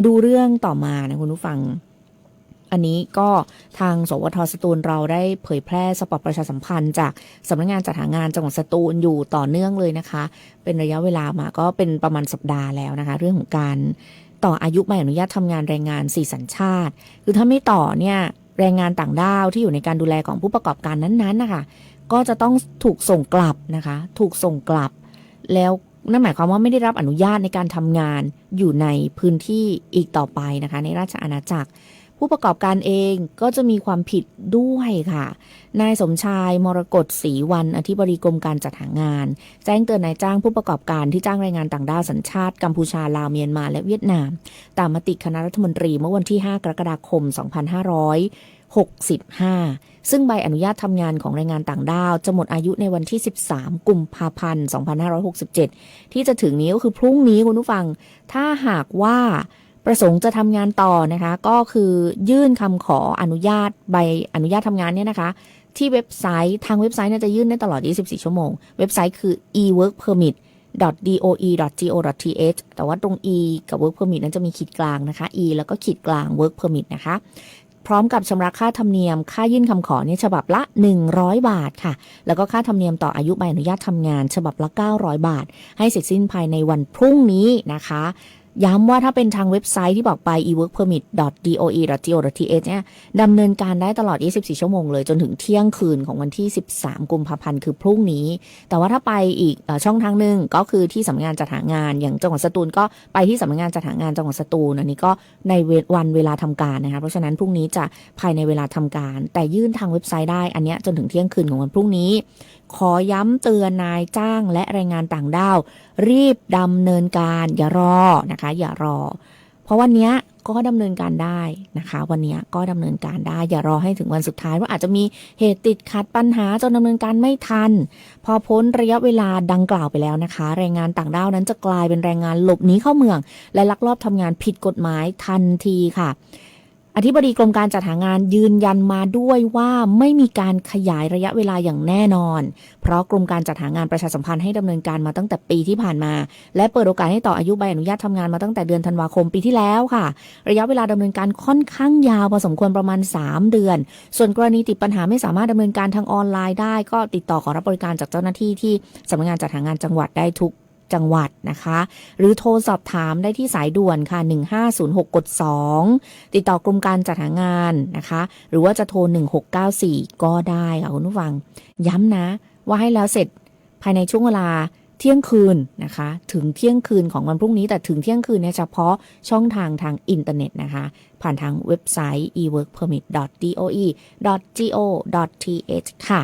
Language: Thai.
มาดูเรื่องต่อมานะคุณผู้ฟัง อันนี้ก็ทางสวทสตูลเราได้เผยแพร่สปอตประชาสัมพันธ์จากสำนักงานจัดหางานจังหวัดสตูลอยู่ต่อเนื่องเลยนะคะ เป็นระยะเวลามาก็เป็นประมาณสัปดาห์แล้วนะคะ เรื่องของการต่ออายุใบอนุญาตทำงานแรงงานสี่สัญชาติ คือถ้าไม่ต่อเนี่ยแรงงานต่างด้าวที่อยู่ในการดูแลของผู้ประกอบการนั้นๆนะคะก็จะต้องถูกส่งกลับนะคะ ถูกส่งกลับ แล้ว นั่นหมายความว่าไม่ได้รับอนุญาตในการทำงานอยู่ในพื้นที่อีกต่อไปนะคะ ในราชอาณาจักร ผู้ประกอบการเองก็จะมีความผิดด้วยค่ะ นายสมชายมรกตศรีวันอธิบดีกรมการจัดหางาน แจ้งเตือนนายจ้างผู้ประกอบการที่จ้างแรงงานต่างด้าวสัญชาติกัมพูชาลาวเมียนมาและเวียดนาม ตามมติคณะรัฐมนตรีเมื่อวันที่ 5 กรกฎาคม 2565 ซึ่งใบอนุญาตทำงานของแรงงานต่างด้าว จะหมดอายุในวันที่ 13 กุมภาพันธ์ 2567 ที่จะถึงนี้ก็คือพรุ่งนี้คุณผู้ฟัง ถ้าหากว่า ประสงค์จะทำงานต่อนะคะ ก็คือยื่นคำขออนุญาตใบอนุญาตทำงานเนี่ยนะคะ ที่เว็บไซต์ทางเว็บไซต์เนี่ยจะยื่นได้ตลอด 24 ชั่วโมง เว็บไซต์คือ eworkpermit.doe.go.th แต่ว่าตรง e กับ work permit นั้นจะมีขีดกลางนะคะ e แล้วก็ขีดกลาง work permit นะคะ พร้อมกับชำระค่าธรรมเนียม ค่ายื่นคำขอเนี่ยฉบับละ 100 บาทค่ะ แล้วก็ค่าธรรมเนียมต่ออายุใบอนุญาตทำงาน ฉบับละ 900 บาท ให้เสร็จสิ้นภายในวันพรุ่งนี้นะคะ ย้ำว่าถ้าเป็นทางเว็บไซต์ที่บอกไป eworkpermit.doe.go.th เนี่ยดำเนินการได้ตลอด 24 ชั่วโมงเลย จนถึงเที่ยงคืนของวันที่ 13 กุมภาพันธ์ คือพรุ่งนี้ แต่ว่าถ้าไปอีกช่องทางหนึ่งก็คือที่สำนักงานจัดหางาน อย่างจังหวัดสตูลก็ไปที่สำนักงานจัดหางานจังหวัดสตูลอันนี้ก็ในววันเวลาทำการนะคะ เพราะฉะนั้นพรุ่งนี้จะภายในเวลาทำการ แต่ยื่นทางเว็บไซต์ได้อันเนี้ยจนถึงเที่ยงคืนของวันพรุ่งนี้ ขอย้ำเตือนนายจ้างและแรงงานต่างด้าวรีบดำเนินการอย่ารอนะคะอย่ารอ เพราะวันนี้ก็ดำเนินการได้นะคะ วันนี้ก็ดำเนินการได้ อย่ารอให้ถึงวันสุดท้ายว่าอาจจะมีเหตุติดขัดปัญหาจนดำเนินการไม่ทัน พอพ้นระยะเวลาดังกล่าวไปแล้วนะคะ แรงงานต่างด้าวนั้นจะกลายเป็นแรงงานหลบหนีเข้าเมือง และลักลอบทำงานผิดกฎหมายทันทีค่ะ อธิบดีกรมการจัดหางานยืนยันมาด้วยว่าไม่มีการขยายระยะเวลาอย่างแน่นอน เพราะกรมการจัดหางานประชาสัมพันธ์ให้ดำเนินการมาตั้งแต่ปีที่ผ่านมา และเปิดโอกาสให้ต่ออายุใบอนุญาตทำงานมาตั้งแต่เดือนธันวาคมปีที่แล้วค่ะ ระยะเวลาดำเนินการค่อนข้างยาวพอสมควรประมาณ 3 เดือน ส่วนกรณีติดปัญหาไม่สามารถดำเนินการทางออนไลน์ได้ ก็ติดต่อขอรับบริการจากเจ้าหน้าที่ที่สำนักงานจัดหางานจังหวัดได้ทุก จังหวัดนะคะ หรือโทรสอบถามได้ที่สายด่วนค่ะ 1506กด2ติดต่อกรมการจัดหางานนะคะ หรือว่าจะโทร 1694 ก็ได้ค่ะคุณผู้ฟัง ย้ำนะ ว่าให้แล้วเสร็จภายในช่วงเวลาเที่ยงคืนนะคะ ถึงเที่ยงคืนของวันพรุ่งนี้แต่ถึงเที่ยงคืนเนี่ยเฉพาะช่องทางทางอินเทอร์เน็ตนะคะ ผ่านทางเว็บไซต์ eworkpermit.doe.go.th ค่ะ